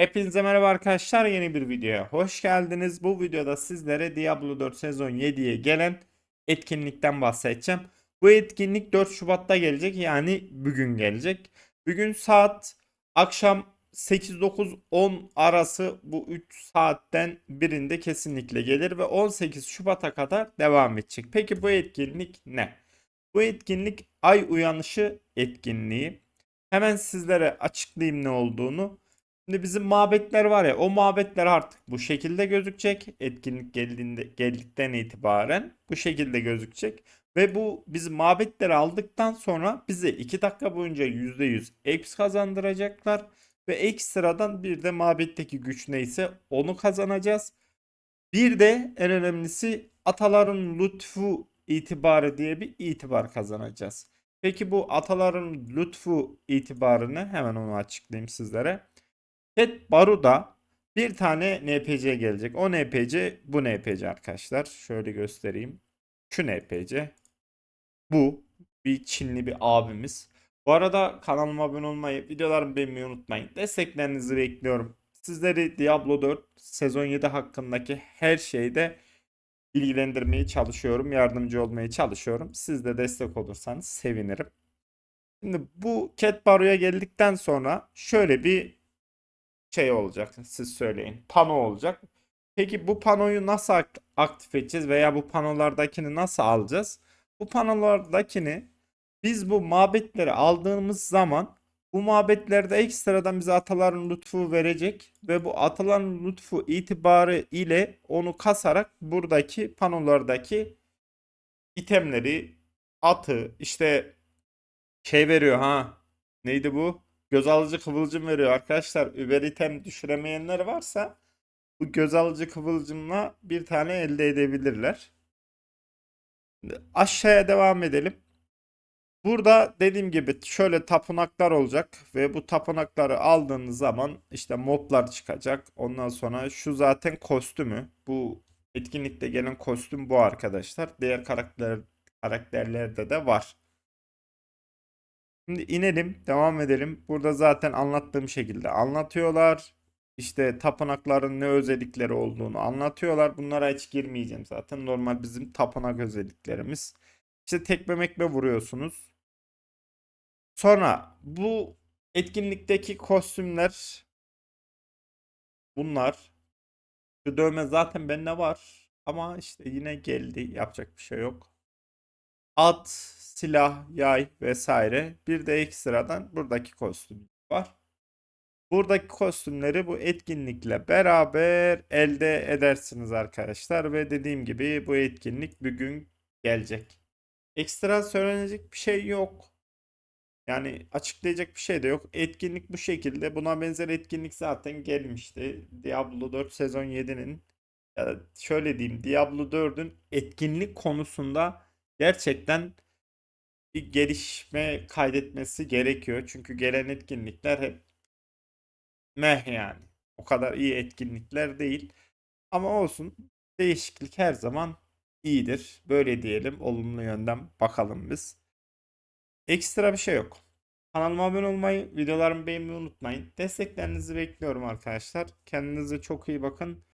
Hepinize merhaba arkadaşlar yeni bir videoya hoş geldiniz. Bu videoda sizlere Diablo 4 sezon 7'ye gelen etkinlikten bahsedeceğim. Bu etkinlik 4 Şubat'ta gelecek yani bugün gelecek. Bugün saat akşam 8-9-10 arası bu 3 saatten birinde kesinlikle gelir ve 18 Şubat'a kadar devam edecek. Peki bu etkinlik ne? Bu etkinlik ay uyanışı etkinliği. Hemen sizlere açıklayayım ne olduğunu. Şimdi bizim mabetler var ya o mabetler artık bu şekilde gözükecek. Etkinlik geldiğinde geldikten itibaren bu şekilde gözükecek. Ve bu biz mabetleri aldıktan sonra bize 2 dakika boyunca %100 EX kazandıracaklar. Ve ekstradan bir de mabetteki güç neyse onu kazanacağız. Bir de en önemlisi ataların lütfu itibarı diye bir itibar kazanacağız. Peki bu ataların lütfu itibarını hemen onu açıklayayım sizlere. Pet Baru'da bir tane NPC gelecek. O NPC bu NPC arkadaşlar. Şöyle göstereyim. Şu NPC. Bu bir Çinli bir abimiz. Bu arada kanalıma abone olmayı, videolarımı beğenmeyi unutmayın. Desteklerinizi bekliyorum. Sizleri Diablo 4 sezon 7 hakkındaki her şeyde bilgilendirmeye çalışıyorum. Yardımcı olmaya çalışıyorum. Siz de destek olursanız sevinirim. Şimdi bu Cat Baru'ya geldikten sonra şöyle bir şey olacak. Siz söyleyin. Pano olacak. Peki bu panoyu nasıl ak- aktif edeceğiz veya bu panolardakini nasıl alacağız? Bu panolardakini biz bu mabetleri aldığımız zaman bu mabetlerde ekstradan bize ataların lütfu verecek ve bu ataların lütfu itibarı ile onu kasarak buradaki panolardaki itemleri atı işte şey veriyor ha neydi bu? Göz alıcı kıvılcım veriyor arkadaşlar. Uber item düşüremeyenler varsa bu göz alıcı kıvılcımla bir tane elde edebilirler. Aşağıya devam edelim. Burada dediğim gibi şöyle tapınaklar olacak ve bu tapınakları aldığınız zaman işte moblar çıkacak. Ondan sonra şu zaten kostümü. Bu etkinlikte gelen kostüm bu arkadaşlar. Diğer karakter karakterlerde de var. Şimdi inelim, devam edelim. Burada zaten anlattığım şekilde anlatıyorlar. İşte tapınakların ne özellikleri olduğunu anlatıyorlar. Bunlara hiç girmeyeceğim zaten. Normal bizim tapınak özelliklerimiz. İşte tekme mekme vuruyorsunuz. Sonra bu etkinlikteki kostümler bunlar. Şu dövme zaten bende var. Ama işte yine geldi. Yapacak bir şey yok. At, silah, yay vesaire. Bir de ekstradan buradaki kostüm var. Buradaki kostümleri bu etkinlikle beraber elde edersiniz arkadaşlar. Ve dediğim gibi bu etkinlik bugün gelecek. Ekstra söylenecek bir şey yok. Yani açıklayacak bir şey de yok. Etkinlik bu şekilde. Buna benzer etkinlik zaten gelmişti. Diablo 4 sezon 7'nin ya da şöyle diyeyim Diablo 4'ün etkinlik konusunda gerçekten bir gelişme kaydetmesi gerekiyor. Çünkü gelen etkinlikler hep meh yani. O kadar iyi etkinlikler değil. Ama olsun. Değişiklik her zaman iyidir. Böyle diyelim. Olumlu yönden bakalım biz. Ekstra bir şey yok. Kanalıma abone olmayı, videolarımı beğenmeyi unutmayın. Desteklerinizi bekliyorum arkadaşlar. Kendinize çok iyi bakın.